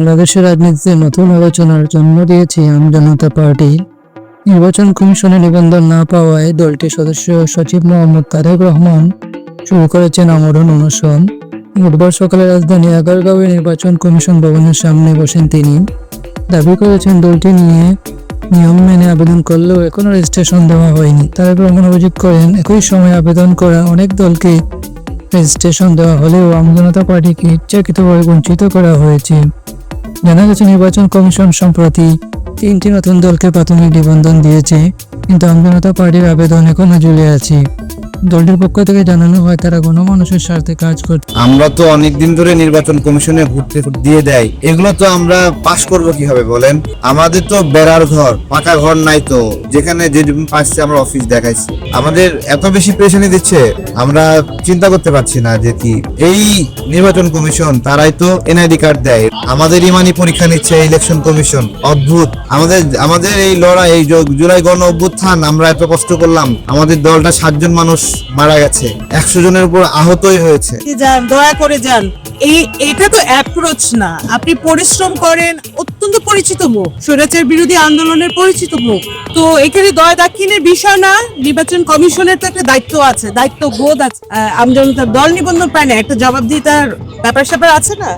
বাংলাদেশের রাজনীতিতে নতুন আলোচনার জন্ম দিয়েছে আম জনতা পার্টি। নির্বাচন কমিশনে নিবন্ধন না পাওয়ায় দলটির সদস্য সচিব মোহাম্মদ তারেক রহমান শুরু করেছেন আমরণ অনশন। বুধবার সকালে রাজধানী আগারগাঁওয়ে নির্বাচন কমিশন ভবনের সামনে বসেন তিনি। দাবি করেছেন দলটি নিয়ে নিয়ম মেনে আবেদন করলেও এখনও রেজিস্ট্রেশন দেওয়া হয়নি। তারেক রহমান অভিযোগ করেন, একই সময় আবেদন করা অনেক দলকে রেজিস্ট্রেশন দেওয়া হলেও আমজনতা পার্টিকে ইচ্ছাকৃতভাবে বঞ্চিত করা হয়েছে। জানা গেছে, নির্বাচন কমিশন সম্প্রতি তিনটি নতুন দলকে প্রাথমিক নিবন্ধন দিয়েছে। কিন্তু আমজনতা পার্টির আবেদন এখনও ঝুলে আছে। দলটির পক্ষ থেকে জানানো হয়, তারা গণমানুষের স্বার্থে কাজ করছে। আমরা তো অনেকদিন ধরে নির্বাচন কমিশনে ঘুরতে দিয়ে দেয় এগুলো তো আমরা পাশ করব কীভাবে বলেন? আমাদের তো বেড়ার ঘর, পাকা ঘর নাই তো। যেখানে যে পাচ্ছে আমরা অফিস দেখাইছি। আমাদের এত বেশি প্রেশানি দিচ্ছে, আমরা চিন্তা করতে পারছি না যে কি। এই নির্বাচন কমিশন, তারাই তো এনআইডি কার্ড দেয়। আমাদের ইমানি পরীক্ষা নিচ্ছে ইলেকশন কমিশন। অদ্ভুত। আমাদের আমাদের এই লড়াই, এই জুলাই গণ অভ্যুত্থান, আমরা এত কষ্ট করলাম। আমাদের দলটা সাতজন মানুষ মারা গেছে। একশো জনের উপর আহতই হয়েছে। যান, দয়া করে যান। এই, এটা তো অ্যাপ্রোচ না। আপনি পরিশ্রম করেন, অত্যন্ত পরিচিত মুখ। স্বৈরাচার বিরোধী আন্দোলনের পরিচিত মুখ। তো এখানে দয়া দাক্ষিণের বিষয় না, নির্বাচন কমিশনের তো একটা দায়িত্ব আছে দায়িত্ব বোধ আছে আমজনতার দল নিবন্ধন পায় না একটা জবাবদিহিতার ব্যাপার স্যাপার আছে না?